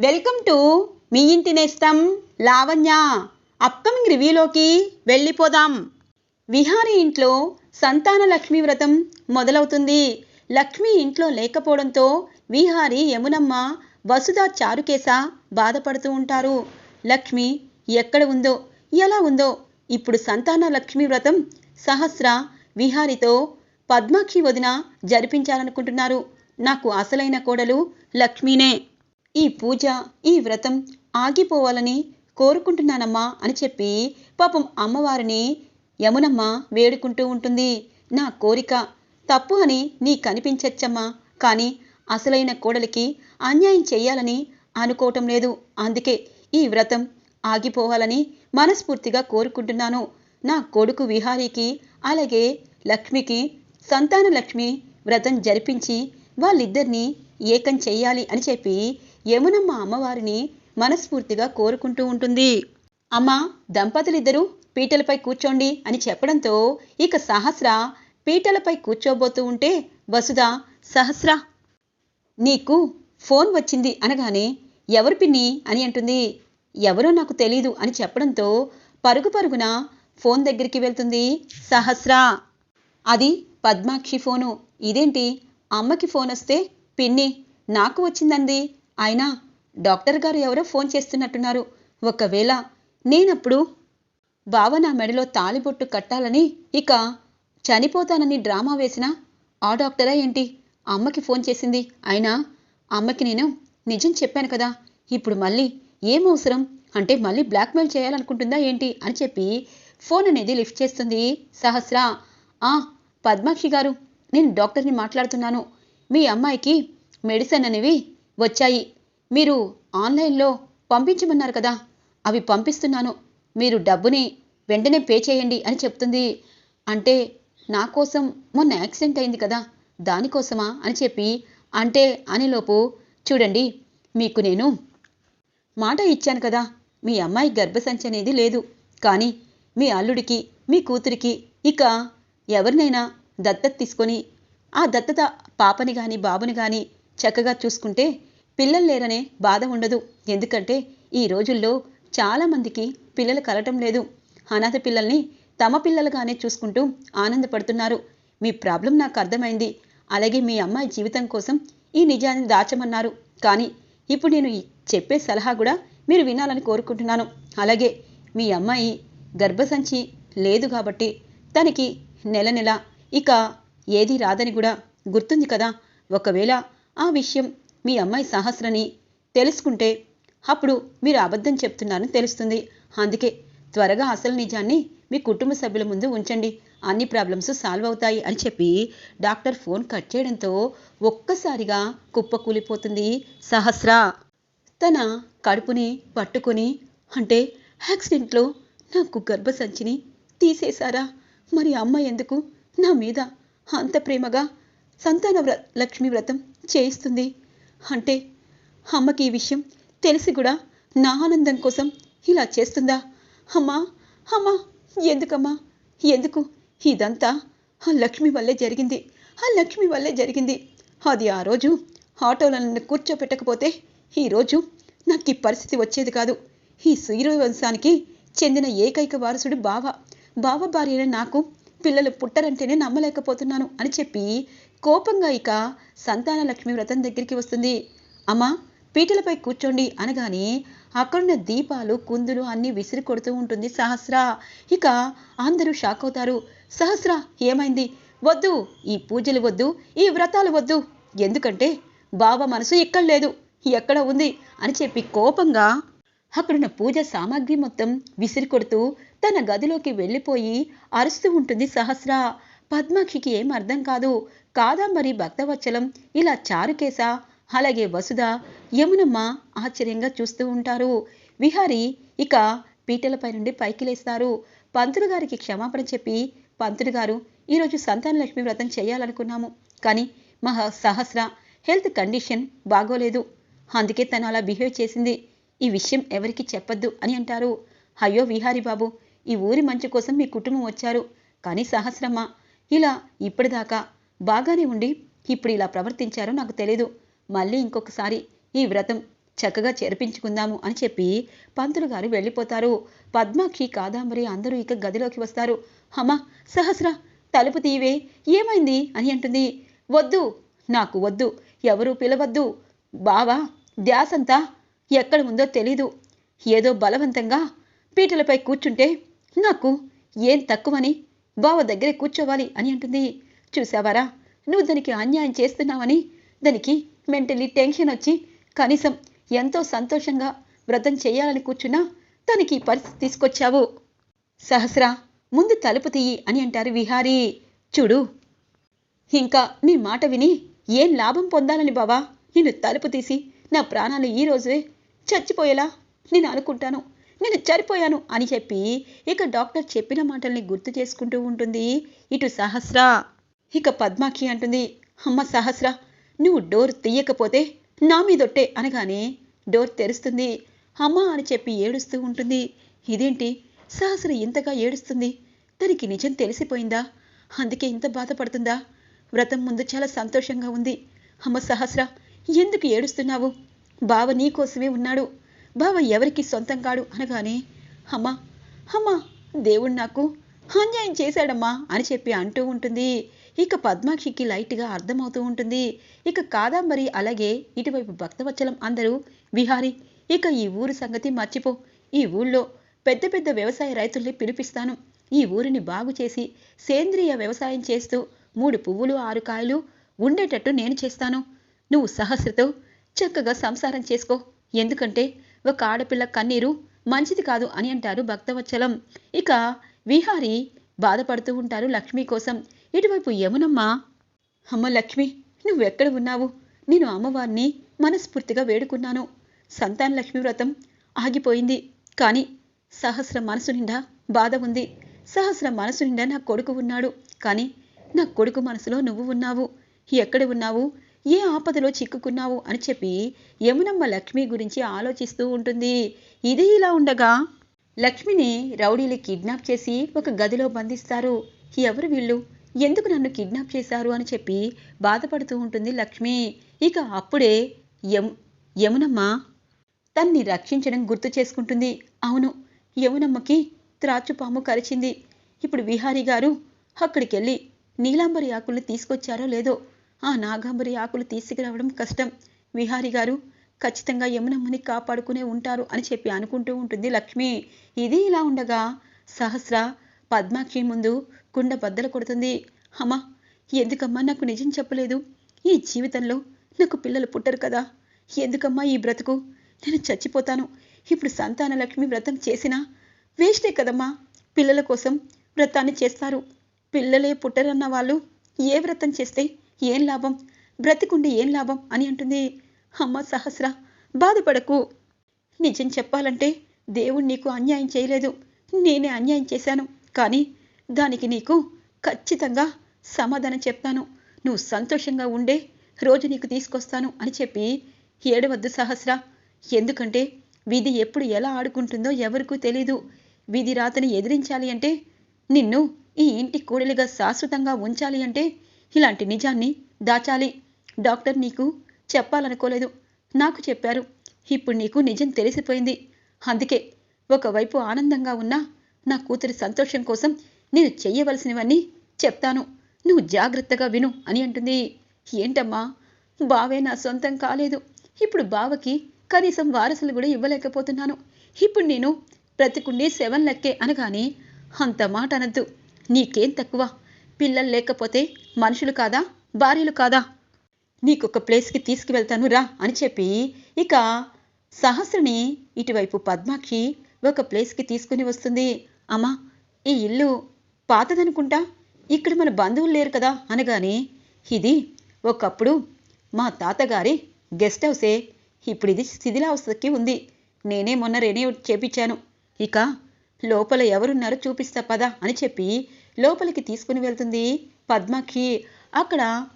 Welcome to me ఇంటి నేస్తం Lavanya. Upcoming రివ్యూలోకి వెళ్ళిపోదాం. విహారీ ఇంట్లో సంతాన లక్ష్మీ వ్రతం మొదలవుతుంది. లక్ష్మి ఇంట్లో లేకపోవడంతో విహారీ యమునమ్మ వసుధ చారుకేశ బాధపడుతూ ఉంటారు. లక్ష్మి ఎక్కడ ఉందో ఎలా ఉందో ఇప్పుడు సంతాన లక్ష్మీ వ్రతం సహస్ర విహారితో పద్మాక్షి వదిన జరిపించాలనుకుంటున్నారు. నాకు అసలైన కోడలు లక్ష్మీనే. ఈ పూజ ఈ వ్రతం ఆగిపోవాలని కోరుకుంటున్నానమ్మా అని చెప్పి పాపం అమ్మవారిని యమునమ్మ వేడుకుంటూ ఉంటుంది. నా కోరిక తప్పు అని నీ కనిపించచ్చమ్మా కానీ అసలైన కోడలికి అన్యాయం చెయ్యాలని అనుకోవటం లేదు. అందుకే ఈ వ్రతం ఆగిపోవాలని మనస్ఫూర్తిగా కోరుకుంటున్నాను. నా కొడుకు విహారీకి అలాగే లక్ష్మికి సంతాన లక్ష్మి వ్రతం జరిపించి వాళ్ళిద్దరినీ ఏకం చెయ్యాలి అని చెప్పి యమునమ్మ అమ్మవారిని మనస్ఫూర్తిగా కోరుకుంటూ ఉంటుంది. అమ్మ దంపతులిద్దరూ పీటలపై కూర్చోండి అని చెప్పడంతో ఇక సహస్ర పీటలపై కూర్చోబోతూ ఉంటే వసుధ సహస్ర నీకు ఫోన్ వచ్చింది అనగానే ఎవరు పిన్ని అని అంటుంది. ఎవరో నాకు తెలీదు అని చెప్పడంతో పరుగు పరుగున ఫోన్ దగ్గరికి వెళ్తుంది సహస్ర. అది పద్మాక్షి ఫోను. ఇదేంటి? అమ్మకి ఫోన్ వస్తే పిన్ని నాకు వచ్చిందంది. ఆయన డాక్టర్ గారు ఎవరో ఫోన్ చేస్తున్నట్టున్నారు. ఒకవేళ నేనప్పుడు బావ నా మెడలో తాలిబొట్టు కట్టాలని ఇక చనిపోతానని డ్రామా వేసిన ఆ డాక్టరా ఏంటి? అమ్మకి ఫోన్ చేసింది. అయినా అమ్మకి నేను నిజం చెప్పాను కదా. ఇప్పుడు మళ్ళీ ఏం అవసరం? అంటే మళ్ళీ బ్లాక్మెయిల్ చేయాలనుకుంటుందా ఏంటి? అని చెప్పి ఫోన్ అనేది లిఫ్ట్ చేస్తుంది. సహస్ర. ఆ పద్మాక్షి గారు నేను డాక్టర్ని మాట్లాడుతున్నాను. మీ అమ్మాయికి మెడిసిన్ అనేవి వచ్చాయి. మీరు ఆన్లైన్లో పంపించమన్నారు కదా. అవి పంపిస్తున్నాను. మీరు డబ్బుని వెంటనే పే చేయండి అని చెప్తుంది. అంటే నా కోసం మొన్న యాక్సిడెంట్ అయింది కదా. దానికోసమా అని చెప్పి అంటే అనేలోపు చూడండి మీకు నేను మాట ఇచ్చాను కదా. మీ అమ్మాయి గర్భసంచి అనేది లేదు. కానీ మీ అల్లుడికి మీ కూతురికి ఇక ఎవరినైనా దత్తత తీసుకొని ఆ దత్తత పాపని కానీ బాబుని కానీ చక్కగా చూసుకుంటే పిల్లలు లేరనే బాధ ఉండదు. ఎందుకంటే ఈ రోజుల్లో చాలామందికి పిల్లలు కలటం లేదు. అనాథ పిల్లల్ని తమ పిల్లలుగానే చూసుకుంటూ ఆనందపడుతున్నారు. మీ ప్రాబ్లం నాకు అర్థమైంది. అలాగే మీ అమ్మాయి జీవితం కోసం ఈ నిజాన్ని దాచమన్నారు. కానీ ఇప్పుడు నేను చెప్పే సలహా కూడా మీరు వినాలని కోరుకుంటున్నాను. అలాగే మీ అమ్మాయి గర్భసంచి లేదు కాబట్టి తనకి నెల నెల ఇక ఏది రాదని కూడా గుర్తుంది కదా. ఒకవేళ ఆ విషయం మీ అమ్మాయి సహస్రని తెలుసుకుంటే అప్పుడు మీరు అబద్ధం చెప్తున్నారని తెలుస్తుంది. అందుకే త్వరగా అసలు నిజాన్ని మీ కుటుంబ సభ్యుల ముందు ఉంచండి. అన్ని ప్రాబ్లమ్స్ సాల్వ్ అవుతాయి అని చెప్పి డాక్టర్ ఫోన్ కట్ చేయడంతో ఒక్కసారిగా కుప్పకూలిపోతుంది సహస్ర. తన కడుపుని పట్టుకొని అంటే యాక్సిడెంట్లో నాకు గర్భసంచిని తీసేశారా? మరి అమ్మ ఎందుకు నా మీద అంత ప్రేమగా సంతాన వ్ర లక్ష్మి వ్రతం చేయిస్తుంది? అంటే అమ్మకి ఈ విషయం తెలిసి కూడా నా ఆనందం కోసం ఇలా చేస్తుందా? అమ్మా అమ్మా ఎందుకమ్మా? ఎందుకు? ఇదంతా ఆ లక్ష్మి వల్లే జరిగింది. ఆ లక్ష్మి వల్లే జరిగింది. అది ఆ రోజు ఆటోలో నన్ను కూర్చోపెట్టకపోతే ఈరోజు నాకు ఈ పరిస్థితి వచ్చేది కాదు. ఈ సూర్యవంశానికి చెందిన ఏకైక వారసుడు బావ. బావ భార్యనే నాకు పిల్లలు పుట్టరంటేనే నమ్మలేకపోతున్నాను అని చెప్పి కోపంగా ఇక సంతాన లక్ష్మి వ్రతం దగ్గరికి వస్తుంది. అమ్మా పీటలపై కూర్చోండి అనగానే అక్కడున్న దీపాలు కుందులు అన్నీ విసిరి కొడుతూ ఉంటుంది సహస్ర. ఇక అందరూ షాక్ అవుతారు. సహస్ర ఏమైంది? వద్దు ఈ పూజలు వద్దు ఈ వ్రతాలు వద్దు. ఎందుకంటే బావ మనసు ఇక్కడ లేదు ఎక్కడ ఉంది అని చెప్పి కోపంగా అక్కడున్న పూజ సామాగ్రి మొత్తం విసిరి కొడుతూ తన గదిలోకి వెళ్ళిపోయి అరుస్తూ ఉంటుంది సహస్ర. పద్మాక్షికి ఏం అర్థం కాదు. కాదంబరి భక్తవచ్చలం ఇలా చారుకేశ అలాగే వసుధ యమునమ్మ ఆశ్చర్యంగా చూస్తూ ఉంటారు. విహారి ఇక పీటలపై నుండి పైకి లేస్తారు. పంతులు గారికి క్షమాపణ చెప్పి పంతులు గారు ఈరోజు సంతాన లక్ష్మి వ్రతం చేయాలనుకున్నాము కానీ మా సహస్ర హెల్త్ కండిషన్ బాగోలేదు. అందుకే తను అలా బిహేవ్ చేసింది. ఈ విషయం ఎవరికి చెప్పొద్దు అని అంటారు. అయ్యో విహారీ బాబు ఈ ఊరి మంచి కోసం మీ కుటుంబం వచ్చారు. కానీ సహస్రమ్మ ఇలా ఇప్పటిదాకా బాగానే ఉండి ఇప్పుడు ఇలా ప్రవర్తించారో నాకు తెలీదు. మళ్ళీ ఇంకొకసారి ఈ వ్రతం చక్కగా చేర్పించుకుందాము అని చెప్పి పంతులు గారు వెళ్ళిపోతారు. పద్మాక్షి కాదాంబరి అందరూ ఇక గదిలోకి వస్తారు. అమ్మా సహస్ర తలుపు తీవే ఏమైంది అని అంటుంది. వద్దు నాకు వద్దు ఎవరూ పిలవద్దు. బావా ధ్యాసంతా ఎక్కడ ఉందో తెలీదు. ఏదో బలవంతంగా పీటలపై కూర్చుంటే నాకు ఏం తక్కువని బావ దగ్గరే కూర్చోవాలి అని అంటుంది. చూసావారా నువ్వు దానికి అన్యాయం చేస్తున్నావని దానికి మెంటలీ టెన్షన్ వచ్చి కనీసం ఎంతో సంతోషంగా వ్రతం చేయాలని కూర్చున్నా తనకి ఈ పరిస్థితి తీసుకొచ్చావు. సహస్ర ముందు తలుపు తీయి అని అంటారు విహారీ. చూడు ఇంకా నీ మాట విని ఏం లాభం పొందాలని బావా? నేను తలుపు తీసి నా ప్రాణాలు ఈ రోజే చచ్చిపోయేలా నేను అనుకుంటాను. నేను చనిపోయాను అని చెప్పి ఇక డాక్టర్ చెప్పిన మాటల్ని గుర్తు చేసుకుంటూ ఉంటుంది ఇటు సహస్ర. ఇక పద్మాకి అంటుంది అమ్మ సహస్ర నువ్వు డోర్ తీయకపోతే నా మీదొట్టే అనగానే డోర్ తెరుస్తుంది. అమ్మ అని చెప్పి ఏడుస్తూ ఉంటుంది. ఇదేంటి? సహస్ర ఇంతగా ఏడుస్తుంది. తనకి నిజం తెలిసిపోయిందా? అందుకే ఇంత బాధపడుతుందా? వ్రతం ముందు చాలా సంతోషంగా ఉంది. అమ్మ సహస్ర ఎందుకు ఏడుస్తున్నావు? బావ నీకోసమే ఉన్నాడు. బావ ఎవరికి సొంతం కాడు? అనగానే అమ్మా అమ్మా దేవుడు నాకు అన్యాయం చేశాడమ్మా అని చెప్పి అంటూ ఉంటుంది. ఇక పద్మాక్షికి లైట్గా అర్థమవుతూ ఉంటుంది. ఇక కాదంబరి అలాగే ఇటువైపు భక్తవచ్చలం అందరూ విహారి ఇక ఈ ఊరు సంగతి మర్చిపో. ఈ ఊళ్ళో పెద్ద పెద్ద వ్యవసాయ రైతుల్ని పిలిపిస్తాను. ఈ ఊరిని బాగు చేసి సేంద్రియ వ్యవసాయం చేస్తూ మూడు పువ్వులు ఆరు కాయలు ఉండేటట్టు నేను చేస్తాను. నువ్వు సహస్రతో చక్కగా సంసారం చేసుకో. ఎందుకంటే ఒక ఆడపిల్ల కన్నీరు మంచిది కాదు అని అంటారు భక్తవచ్చలం ఇక విహారి బాధపడుతూ ఉంటారు లక్ష్మి కోసం. ఇటువైపు యమునమ్మా అమ్మ లక్ష్మి నువ్వెక్కడ ఉన్నావు? నేను అమ్మవారిని మనస్ఫూర్తిగా వేడుకున్నాను. సంతాన లక్ష్మి వ్రతం ఆగిపోయింది. కానీ సహస్ర మనసు నిండా బాధ ఉంది. సహస్ర మనసు నిండా నా కొడుకు ఉన్నాడు. కానీ నా కొడుకు మనసులో నువ్వు ఉన్నావు. ఎక్కడ ఉన్నావు? ఏ ఆపదలో చిక్కుకున్నావు? అని చెప్పి యమునమ్మ లక్ష్మి గురించి ఆలోచిస్తూ ఉంటుంది. ఇది ఇలా ఉండగా లక్ష్మిని రౌడీలు కిడ్నాప్ చేసి ఒక గదిలో బంధిస్తారు. ఎవరు వీళ్ళు? ఎందుకు నన్ను కిడ్నాప్ చేశారు అని చెప్పి బాధపడుతూ ఉంటుంది లక్ష్మి. ఇక అప్పుడే యము యమునమ్మ తన్ని రక్షించడం గుర్తు చేసుకుంటుంది. అవును యమునమ్మకి త్రాచుపాము కరిచింది. ఇప్పుడు విహారీ గారు అక్కడికి వెళ్ళి నీలాంబరి ఆకులు తీసుకొచ్చారో లేదో ఆ నాగాంబరి ఆకులు తీసుకురావడం కష్టం. విహారీ గారు ఖచ్చితంగా యమునమ్మని కాపాడుకునే ఉంటారు అని చెప్పి అనుకుంటూ ఉంటుంది లక్ష్మి. ఇది ఇలా ఉండగా సహస్ర పద్మాక్షి ముందు కుండ బద్దలు కొడుతుంది. అమ్మా ఎందుకమ్మా నాకు నిజం చెప్పలేదు? ఈ జీవితంలో నాకు పిల్లలు పుట్టరు కదా. ఎందుకమ్మా ఈ బ్రతుకు? నేను చచ్చిపోతాను. ఇప్పుడు సంతాన లక్ష్మి వ్రతం చేసినా వేస్టే కదమ్మా. పిల్లల కోసం వ్రతాన్ని చేస్తారు. పిల్లలే పుట్టరన్న వాళ్ళు ఏ వ్రతం చేస్తే ఏం లాభం? బ్రతికుండి ఏం లాభం అని అంటుంది. అమ్మ సహస్ర బాధపడకు. నిజం చెప్పాలంటే దేవుడు నీకు అన్యాయం చేయలేదు. నేనే అన్యాయం చేశాను. కానీ దానికి నీకు ఖచ్చితంగా సమాధానం చెప్తాను. నువ్వు సంతోషంగా ఉండే రోజు నీకు తీసుకొస్తాను అని చెప్పి ఏడవద్దు సహస్ర. ఎందుకంటే విధి ఎప్పుడు ఎలా ఆడుకుంటుందో ఎవరికూ తెలీదు. విధి రాతని ఎదిరించాలి అంటే నిన్ను ఈ ఇంటి కూడలిగా శాశ్వతంగా ఉంచాలి అంటే ఇలాంటి నిజాన్ని దాచాలి. డాక్టర్ నీకు చెప్పాలనుకోలేదు. నాకు చెప్పారు. ఇప్పుడు నీకు నిజం తెలిసిపోయింది. అందుకే ఒకవైపు ఆనందంగా ఉన్నా నా కూతురి సంతోషం కోసం నేను చెయ్యవలసినవన్నీ చెప్తాను. నువ్వు జాగ్రత్తగా విను అని అంటుంది. ఏంటమ్మా? బావే నా సొంతం కాలేదు. ఇప్పుడు బావకి కనీసం వారసులు కూడా ఇవ్వలేకపోతున్నాను. ఇప్పుడు నేను బ్రతికుండి సెవెన్ లెక్కే అనగానే అంత మాట అనద్దు. నీకేం తక్కువ? పిల్లలు లేకపోతే మనుషులు కాదా? భార్యలు కాదా? నీకొక ప్లేస్కి తీసుకువెళ్తాను రా అని చెప్పి ఇక సహస్రని ఇటువైపు పద్మాక్షి ఒక ప్లేస్కి తీసుకుని వస్తుంది. అమ్మా ఈ ఇల్లు పాతదనుకుంటా? ఇక్కడ మన బంధువులు లేరు కదా అనగానే ఇది ఒకప్పుడు మా తాతగారి గెస్ట్ హౌసే. ఇప్పుడు ఇది శిథిలావస్థకి ఉంది. నేనే మొన్న రెన్యూ చేపించాను. ఇక లోపల ఎవరున్నారో చూపిస్తా పదా అని చెప్పి లోపలికి తీసుకుని వెళ్తుంది పద్మాక్షి అక్కడ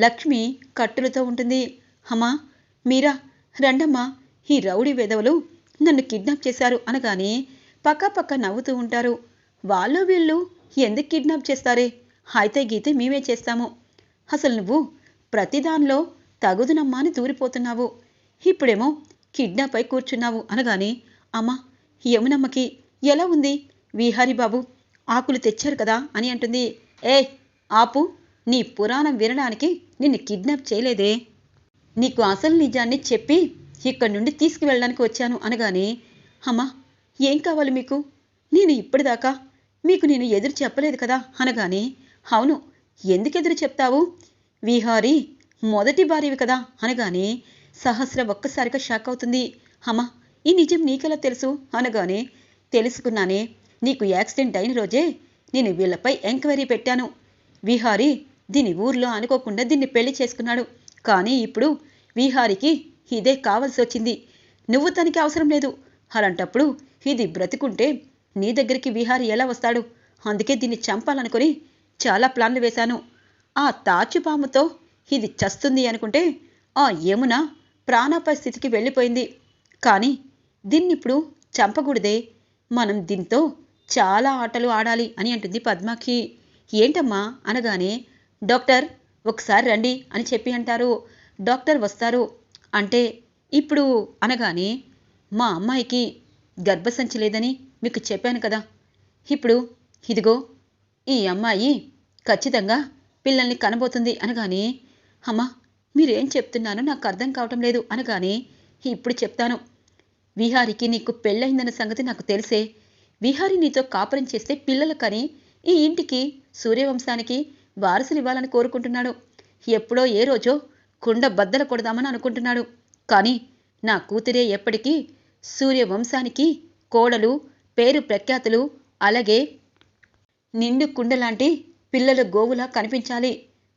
లక్ష్మి కట్టులతో ఉంటుంది. అమ్మా మీరా రండమ్మా. ఈ రౌడీ వెధవలు నన్ను కిడ్నాప్ చేశారు అనగానే పక్క పక్క నవ్వుతూ ఉంటారు. వాళ్ళు వీళ్ళు ఎందుకు కిడ్నాప్ చేస్తారే? అయితే గీతే మేమే చేస్తాము. అసలు నువ్వు ప్రతిదానిలో తగుదునమ్మా అని దూరిపోతున్నావు. ఇప్పుడేమో కిడ్నాప్ అయి కూర్చున్నావు అనగానే అమ్మా యమునమ్మకి ఎలా ఉంది? విహారీ బాబు ఆకులు తెచ్చారు కదా అని అంటుంది. ఏ ఆపు నీ పురాణం వినడానికి నిన్ను కిడ్నాప్ చేయలేదే. నీకు అసలు నిజాన్ని చెప్పి ఇక్కడి నుండి తీసుకువెళ్ళడానికి వచ్చాను అనగానే అమ్మా ఏం కావాలి మీకు? నేను ఇప్పటిదాకా మీకు నేను ఎదురు చెప్పలేదు కదా? అనగానే అవును ఎందుకు ఎదురు చెప్తావు? విహారీ మొదటి భార్యవి కదా? అనగానే సహస్ర ఒక్కసారిగా షాక్ అవుతుంది. అమ్మా ఈ నిజం నీకెలా తెలుసు? అనగానే తెలుసుకున్నానే నీకు యాక్సిడెంట్ అయిన రోజే నేను వీళ్ళపై ఎంక్వైరీ పెట్టాను. విహారీ దీని ఊర్లో అనుకోకుండా దీన్ని పెళ్ళి చేసుకున్నాడు. కానీ ఇప్పుడు విహారికి ఇదే కావలసి వచ్చింది. నువ్వు తనకి అవసరం లేదు. అలాంటప్పుడు ఇది బ్రతికుంటే నీ దగ్గరికి విహారి ఎలా వస్తాడు? అందుకే దీన్ని చంపాలనుకొని చాలా ప్లాన్లు వేశాను. ఆ తాచుపాముతో ఇది చస్తుంది అనుకుంటే ఆ యమున ప్రాణాపాయ స్థితికి వెళ్ళిపోయింది. కానీ దీన్నిప్పుడు చంపకూడదే. మనం దీంతో చాలా ఆటలు ఆడాలి అని అంటుంది పద్మకి. ఏంటమ్మా? అనగానే డాక్టర్ ఒకసారి రండి అని చెప్పి అంటారు. డాక్టర్ వస్తారు. అంటే ఇప్పుడు అనగానే మా అమ్మాయికి గర్భసంచి లేదని మీకు చెప్పాను కదా. ఇప్పుడు ఇదిగో ఈ అమ్మాయి ఖచ్చితంగా పిల్లల్ని కనబోతుంది అనగానే అమ్మా మీరేం చెప్తున్నానో నాకు అర్థం కావటం లేదు అనగానే ఇప్పుడు చెప్తాను. విహారికి నీకు పెళ్ళయిందన్న సంగతి నాకు తెలిసే. విహారి నీతో కాపురం చేస్తే పిల్లలు కని ఈ ఇంటికి సూర్యవంశానికి వారసులు ఇవ్వాలని కోరుకుంటున్నాడు. ఎప్పుడో ఏ రోజో కుండ బద్దలు కొడదామని అనుకుంటున్నాడు. కానీ నా కూతురే ఎప్పటికీ సూర్యవంశానికి కోడలు పేరు ప్రఖ్యాతులు అలాగే నిండు కుండలాంటి పిల్లల గోవులా కనిపించాలి.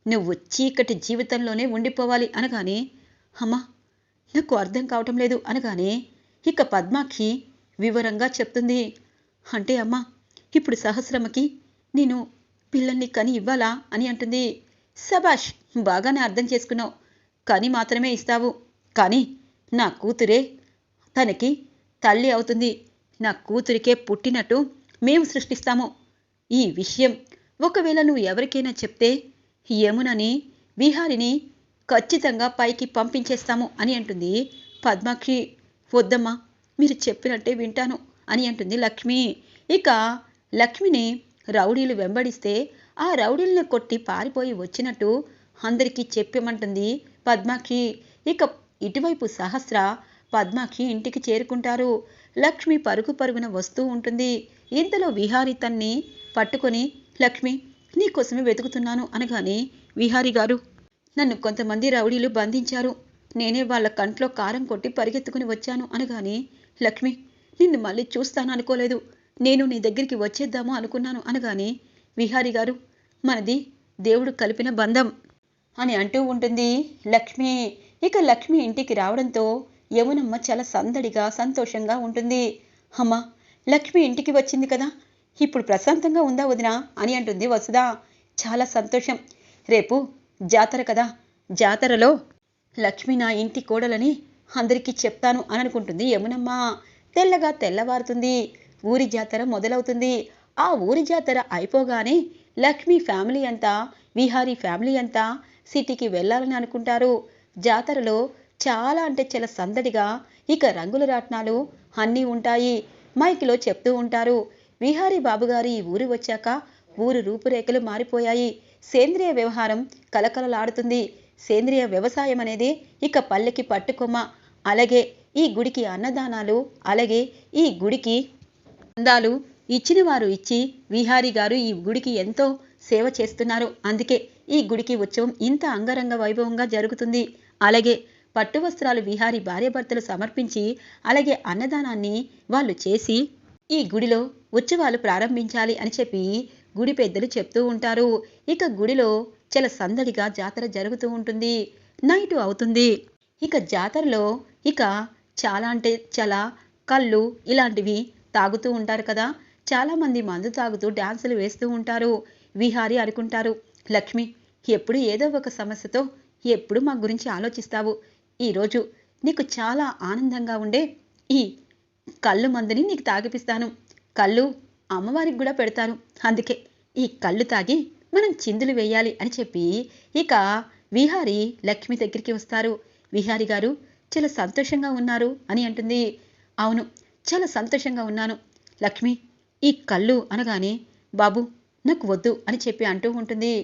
నువ్వు చీకటి జీవితంలోనే ఉండిపోవాలి అనగానే అమ్మా నాకు అర్థం కావటం లేదు అనగానే ఇక పద్మాక్షి వివరంగా చెప్తుంది. అంటే అమ్మా ఇప్పుడు సహస్రమ్మకి నేను పిల్లల్ని కని ఇవ్వాలా? అని అంటుంది. సబాష్ బాగానే అర్థం చేసుకున్నావు. కని మాత్రమే ఇస్తావు. కానీ నా కూతురే తనకి తల్లి అవుతుంది. నా కూతురికే పుట్టినట్టు మేము సృష్టిస్తాము. ఈ విషయం ఒకవేళ నువ్వు ఎవరికైనా చెప్తే యమునని విహారిని ఖచ్చితంగా పైకి పంపించేస్తాము అని అంటుంది పద్మాక్షి. వద్దమ్మా మీరు చెప్పినట్టే వింటాను అని అంటుంది లక్ష్మి. ఇక లక్ష్మిని రౌడీలు వెంబడిస్తే ఆ రౌడీలను కొట్టి పారిపోయి వచ్చినట్టు అందరికీ చెప్పమంటుంది పద్మాకి. ఇక ఇటువైపు సహస్ర పద్మాకి ఇంటికి చేరుకుంటారు. లక్ష్మి పరుగు పరుగున వస్తూ ఉంటుంది. ఇంతలో విహారి తన్ని పట్టుకొని లక్ష్మి నీకోసమే వెతుకుతున్నాను అనగానే విహారి గారు నన్ను కొంతమంది రౌడీలు బంధించారు. నేనే వాళ్ళ కంట్లో కారం కొట్టి పరిగెత్తుకుని వచ్చాను అనగానే లక్ష్మి నిన్ను మళ్ళీ చూస్తాను అనుకోలేదు. నేను నీ దగ్గరికి వచ్చేద్దాము అనుకున్నాను అనగానే విహారి గారు మనది దేవుడు కలిపిన బంధం. అని అంటూ ఉంటుంది. లక్ష్మి ఇక లక్ష్మి ఇంటికి రావడంతో యమునమ్మ చాలా సందడిగా సంతోషంగా ఉంటుంది. అమ్మ లక్ష్మి ఇంటికి వచ్చింది కదా ఇప్పుడు ప్రశాంతంగా ఉందా వదినా అని అంటుంది వసుదా చాలా సంతోషం. రేపు జాతర కదా జాతరలో లక్ష్మి నా ఇంటి కోడలని అందరికీ చెప్తాను అని అనుకుంటుంది యమునమ్మ. తెల్లగా తెల్లవారుతుంది. ఊరి జాతర మొదలవుతుంది. ఆ ఊరి జాతర అయిపోగానే లక్ష్మి ఫ్యామిలీ అంతా విహారీ ఫ్యామిలీ అంతా సిటీకి వెళ్ళాలని అనుకుంటారు. జాతరలో చాలా అంటే చాలా సందడిగా ఇక రంగుల రాట్నాలు అన్నీ ఉంటాయి. మైక్లో చెప్తూ ఉంటారు. విహారీ బాబుగారు ఈ ఊరు వచ్చాక ఊరు రూపురేఖలు మారిపోయాయి. సేంద్రియ వ్యవహారం కలకలలాడుతుంది సేంద్రియ వ్యవసాయం అనేది ఇక పల్లెకి పట్టుకొమ్మ. అలాగే ఈ గుడికి అన్నదానాలు అలాగే ఈ గుడికి అందాలు ఇచ్చిన వారు ఇచ్చి విహారీ గారు ఈ గుడికి ఎంతో సేవ చేస్తున్నారు. అందుకే ఈ గుడికి ఉత్సవం ఇంత అంగరంగ వైభవంగా జరుగుతుంది. అలాగే పట్టు వస్త్రాలు విహారీ భార్యాభర్తలు సమర్పించి అలాగే అన్నదానాన్ని వాళ్ళు చేసి ఈ గుడిలో ఉత్సవాలు ప్రారంభించాలి అని చెప్పి గుడి పెద్దలు చెప్తూ ఉంటారు. ఇక గుడిలో చాలా సందడిగా జాతర జరుగుతూ ఉంటుంది. నైట్ అవుతుంది. ఇక జాతరలో ఇక చాలా అంటే చాలా కళ్ళు ఇలాంటివి తాగుతూ ఉంటారు కదా. చాలామంది మందు తాగుతూ డ్యాన్సులు వేస్తూ ఉంటారు. విహారి అనుకుంటారు. లక్ష్మి ఎప్పుడు ఏదో ఒక సమస్యతో ఎప్పుడు మా గురించి ఆలోచిస్తావు. ఈరోజు నీకు చాలా ఆనందంగా ఉండే ఈ కళ్ళు మందుని నీకు తాగిపిస్తాను. కళ్ళు అమ్మవారికి కూడా పెడతాను. అందుకే ఈ కళ్ళు తాగి మనం చిందులు వేయాలి అని చెప్పి ఇక విహారి లక్ష్మి దగ్గరికి వస్తారు. విహారి గారు చాలా సంతోషంగా ఉన్నారు అని అంటుంది. అవును చాలా సంతోషంగా ఉన్నాను. లక్ష్మి ఈ కళ్ళు అనగానే బాబు నాకు వద్దు అని చెప్పి అంటూ ఉంటుంది.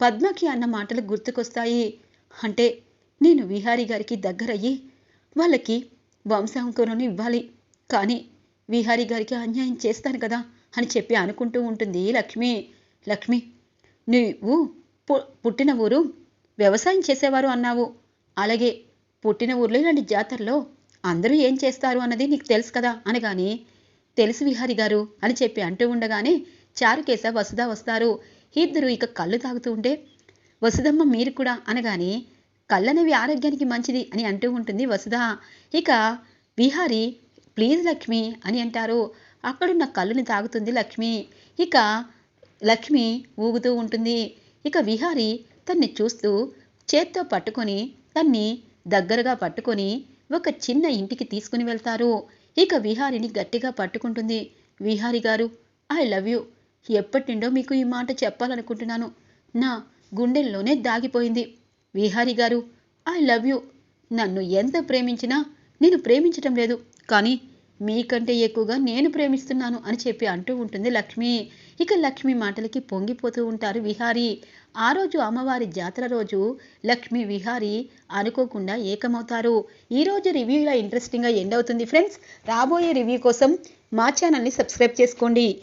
పద్మకి అన్న మాటలు గుర్తుకొస్తాయి. అంటే నేను విహారీ గారికి దగ్గరయ్యి వాళ్ళకి వంశాంకురం ఇవ్వాలి. కానీ విహారీ గారికి అన్యాయం చేస్తాను కదా అని చెప్పి అనుకుంటూ ఉంటుంది లక్ష్మి. లక్ష్మి నువ్వు పు పుట్టిన ఊరు వ్యవసాయం చేసేవారు అన్నావు. అలాగే పుట్టిన ఊర్లో ఇలాంటి జాతరలో అందరూ ఏం చేస్తారు అన్నది నీకు తెలుసు కదా అనగానే తెలుసు విహారి గారు అని చెప్పి అంటూ ఉండగానే చారుకేశ వసుధ వస్తారు. ఇద్దరు ఇక కళ్ళు తాగుతూ ఉంటే వసుదమ్మ మీరు కూడా అనగానే కళ్ళనేవి ఆరోగ్యానికి మంచిది అని అంటూ ఉంటుంది వసుధ. ఇక విహారి ప్లీజ్ లక్ష్మి అని అంటారు. అక్కడున్న కళ్ళుని తాగుతుంది లక్ష్మి. ఇక లక్ష్మి ఊగుతూ ఉంటుంది. ఇక విహారి తన్ని చూస్తూ చేత్తో పట్టుకొని తన్ని దగ్గరగా పట్టుకొని ఒక చిన్న ఇంటికి తీసుకుని వెళ్తారు. ఇక విహారిని గట్టిగా పట్టుకుంటుంది. విహారి గారు ఐ లవ్ యూ ఎప్పటి నుండో మీకు ఈ మాట చెప్పాలనుకుంటున్నాను. నా గుండెల్లోనే దాగిపోయింది. విహారి గారు ఐ లవ్ యూ. నన్ను ఎంత ప్రేమించినా నేను ప్రేమించటం లేదు. కానీ మీకంటే ఎక్కువగా నేను ప్రేమిస్తున్నాను అని చెప్పి అంటూ ఉంటుంది లక్ష్మి. ఇక లక్ష్మి మాటలకి పొంగిపోతూ ఉంటారు విహారి. ఆ రోజు అమ్మవారి జాతర రోజు లక్ష్మి విహారి అనుకోకుండా ఏకమవుతారు. ఈరోజు రివ్యూ ఇలా ఇంట్రెస్టింగ్గా ఎండ్ అవుతుంది. ఫ్రెండ్స్ రాబోయే రివ్యూ కోసం మా ఛానల్ని సబ్స్క్రైబ్ చేసుకోండి.